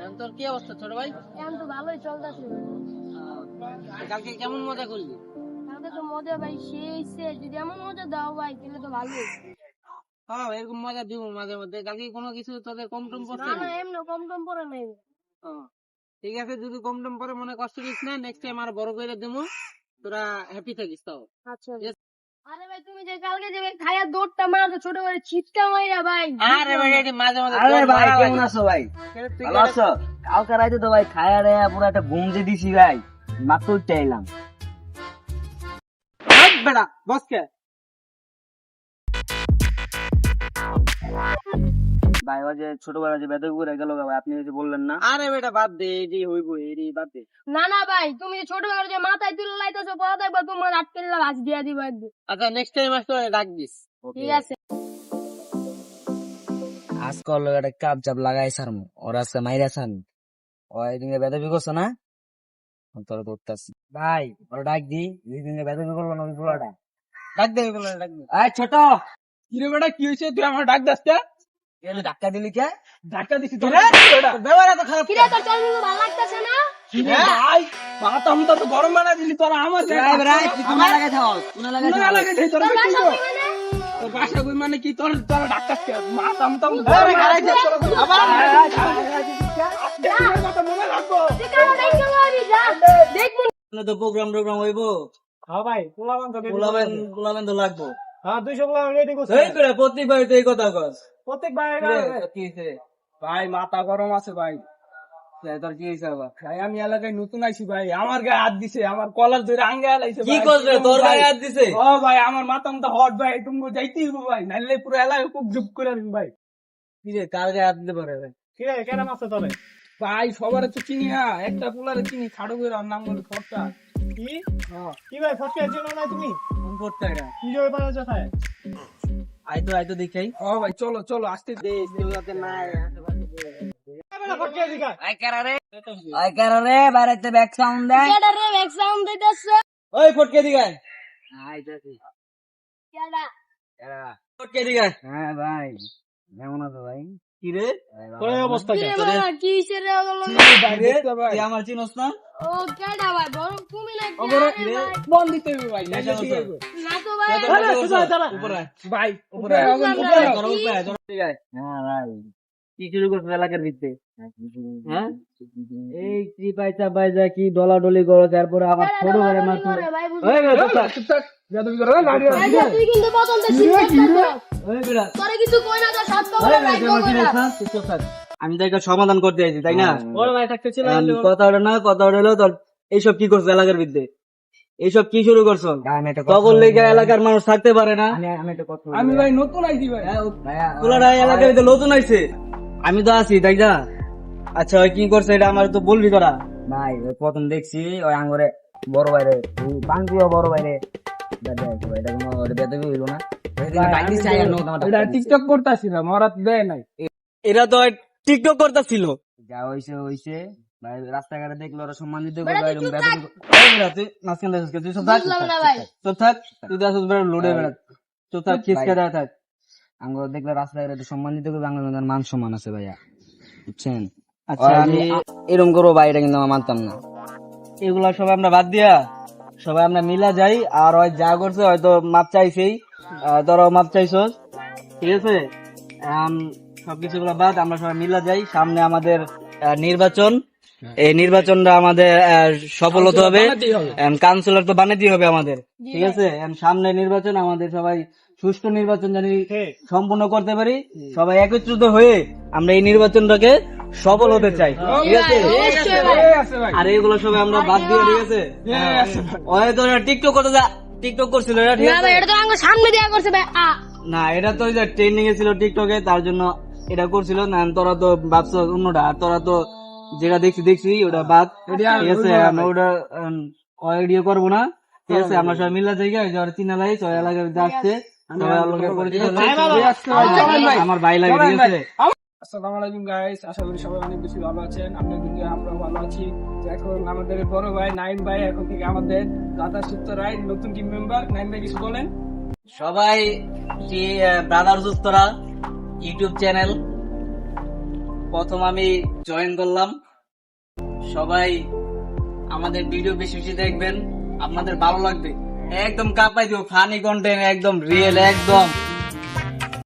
এখন তোর কি অবস্থা ছোট ভাই? এখন তো ভালোই চলতেছে। কালকে কেমন মজা করলি? কালকে তো মজা ভাই সেই সে যদি এমন মজা দাও ভাই তাহলে তো ভালোই। হ্যাঁ এরকম মজা দিব মাঝে মধ্যে। কালকে কোনো কিছু তোদের কম টম পড়ছে না এমনি কম কম পরে নাই। ঠিক আছে যদি কম টম পরে মনে কষ্ট দিস না নেক্সট টাইম আর বড় করে দেবো। তোরা হ্যাপি থাকিস তাও। আচ্ছা. আরে ভাই তুমি যে কালকে যে ভাই খায়া দৌড়টা মারো ছোট করে চিৎকা মাইরা ভাই আরে ভাই এটি মাঝে মাঝে আরে ভাই কেমন আছো ভাই? তুই ভালো আছো? কালকে রাইতে তো ভাই খায়া রে পুরো একটা ঘুম যে দিছি ভাই মাত্র উঠতে এলাম হাট বেড়া বস কে ভাই ওই যে ছোটবেলা যে বেদক করে গেল ভাই আপনি যে বললেন না? আরে বেটা বাদ দে এটি হইব এটি বাদ দে। না না ভাই তুমি যে ছোট করে যে মাথায় তুলে লাইতেছো পড়া দেখবা তোমার আটকে আজ দিয়া দিবা আচ্ছা নেক্সট টাইম আসলে ডাক দিস। ঠিক আছে। আজকাল একটা কাপ চাপ লাগাই সার ওর আজকে মাইরা সার ওই দিনে বেদবি করছ না? তোর ধরতাছি। ভাই ওরা ডাক দি দুই দিনে বেদবি করল না ওই পোলাটা? ডাক দে বলে ডাক দে। আয় ছোট! কিরে বেটা কি হয়েছে? তুই আমার ডাক দাস কে এনে ধাক্কা দিলি কে? ধাক্কা দিছি তোরে ব্যবহার এত খারাপ কিরে তোর চল ভালো লাগতেছে না? ভাই মাথা তো গরম বানা দিলি তোরা আমার ভাই ভাই তুই কোনা লাগাই থাও কোনা লাগাই থাও লাগে দেই তোর তোর কি বাসা তো? কই মানে? তোর বাসা কই মানে কি? তোর তোর ডাক্তার কে? আবার দেখব তো প্রোগ্রাম টোগ্রাম হইবো। হ্যাঁ ভাই পোলাবান তো পোলাবেন পোলাবেন তো লাগবো। হ্যাঁ দুইশো রেডি করছে। এই করে প্রত্যেকবার তো এই কথা কস। প্রত্যেক ভাই কি ভাই মাথা গরম আছে ভাই। তোর কি ভাই আমি এলাকায় নতুন আইছি ভাই। আমার গায়ে হাত দিছে আমার কলার ধরে আঙ্গে আলাইছে কি করবে তোর গায়ে হাত দিছে? ও ভাই আমার মাথা মতো হট ভাই তুমি যাইতেই হইবো ভাই। নাইলে পুরো এলাকায় খুব জুপ করে দিন ভাই। কি রে কার গায়ে হাত দিতে পারে ভাই কিরে কেন মাছ তোরে ভাই সবার তো চিনি না। একটা পোলারে চিনি ছাড়ো করে নাম বলে ফটকা কি? কি? ভাই ফটকা চিনো না তুমি? করতে এটা কি যাবে পারা যায় আই তো আই তো দেখাই। ও ভাই চলো চলো আসতে দে ব্যাক সাউন্ড দিতেছে? ওই ফটকে কেডা ফটকে দিগাই হ্যাঁ ভাই। কেমন আছো ভাই? অবস্থা কিরে কি সেরে হলো তুই আমার চিনস না ও কেডা ভাই বড় তুমি না ওপরে কি ভাই? ভাই উপরে ভাই উপরে উপরে উপরে হ্যাঁ ভাই শুরু এলাকার হ্যাঁ এই কি ডলাডলি করো তারপরে আবার ছোট করে মারছো চুপ থাক। করে না তুই কিন্তু তোরে কিছু কই না তো রাখব কইরা। আমি তো সমাধান করতে চাইছি তাই না? ওর ভাই থাকতে ছিল কথা ওটা না কথা হলো তোর এইসব কি করছ এলাকার বিদ্যে এইসব কি শুরু করছ? তখন লেগে এলাকার মানুষ থাকতে পারে না। আমি ভাই। নতুন আইছি ভাই। তোলারা এলাকার ভিতরে নতুন আইছে। আমি তো আছি তাই না? আচ্ছা ওই কি করছে এটা আমার তো বলবি তোরা? ভাই ওই প্রথম দেখছি ওই আঙ্গুরে বড় বাইরে বাঙ্গিও বড় বাইরে এটা কোনো বেদবি হইল না। এটা টিকটক করতেছিলাম ওরা দেয় নাই। এরা তো টিকটক করতেছিল। যা হইছে হইছে। ভাই রাস্তাঘাটে দেখল ওরা সম্মান দিতে বেটা, করবে এরকম তুই দেখছিস তুই সব থাক চুপ থাক তুই তো আসিস বেড়া লোডে বেড়া। চুপ থাক খিসকে দেওয়া থাক। আঙ্গ দেখলে রাস্তাঘাটে সম্মান দিতে করবে আঙ্গ মান সম্মান আছে ভাইয়া। বুঝছেন? আচ্ছা আমি এরকম করব ভাই এটা কিন্তু আমার মানতাম না। এগুলা সবাই আমরা বাদ দিয়া সবাই আমরা মিলা যাই আর ওই যা করছে হয়তো মাপ চাইছেই। তোরাও মাপ চাইছস। ঠিক আছে? সবকিছু গুলা বাদ আমরা সবাই মিলা যাই। সামনে আমাদের নির্বাচন। এই নির্বাচনটা আমাদের সফল হতে হবে। কাউন্সিলর তো বানাতেই হবে আমাদের। ঠিক আছে? সামনে নির্বাচন আমাদের সবাই সুষ্ঠু নির্বাচন জানি সম্পূর্ণ করতে পারি। সবাই একত্রিত হয়ে আমরা এই নির্বাচনটাকে সফল হতে চাই। ঠিক আছে? অবশ্যই ভাই। এই আছে ভাই। আর এগুলো সবাই আমরা বাদ দিয়ে ঠিক আছে? আছে ওই তো টিকটক করতে যা। টিকটক করছিল এরা ঠিক আছে? এটা তো আমার সামনে দেয়া করছে ভাই। না এটা তো ওই যে ট্রেন্ডিং এ ছিল টিকটকে তার জন্য এটা করছিল। না তোরা তো ভাবছ অন্যটা আর তোরা তো যেটা দেখছি দেখছি ওটা বাদ। ঠিক আছে আমরা ওটা অডিও করব না। ঠিক আছে আমরা সবাই মিলা যাই যে ওরা চিনা লাই সবাই এলাকায় ভাই, চলেন ভাই। আমার ভাই লাগে ঠিক আছে? আসসালামু আলাইকুম গাইস আশা করি সবাই অনেক বেশি ভালো আছেন। আপনাদের দিকে আমরা ভালো আছি। এখন আমাদের বড় ভাই নাইম ভাই, এখন থেকে আমাদের দাদা সুস্থ রায়, নতুন টিম মেম্বার নাইম ভাই, কিছু বলেন? সবাই ব্রাদার সুস্থরা ইউটিউব চ্যানেল? প্রথম আমি জয়েন করলাম। সবাই আমাদের ভিডিও বেশি বেশি দেখবেন। আপনাদের ভালো লাগবে। একদম কাপাই দিব ফানি কন্টেন্ট একদম রিয়েল একদম।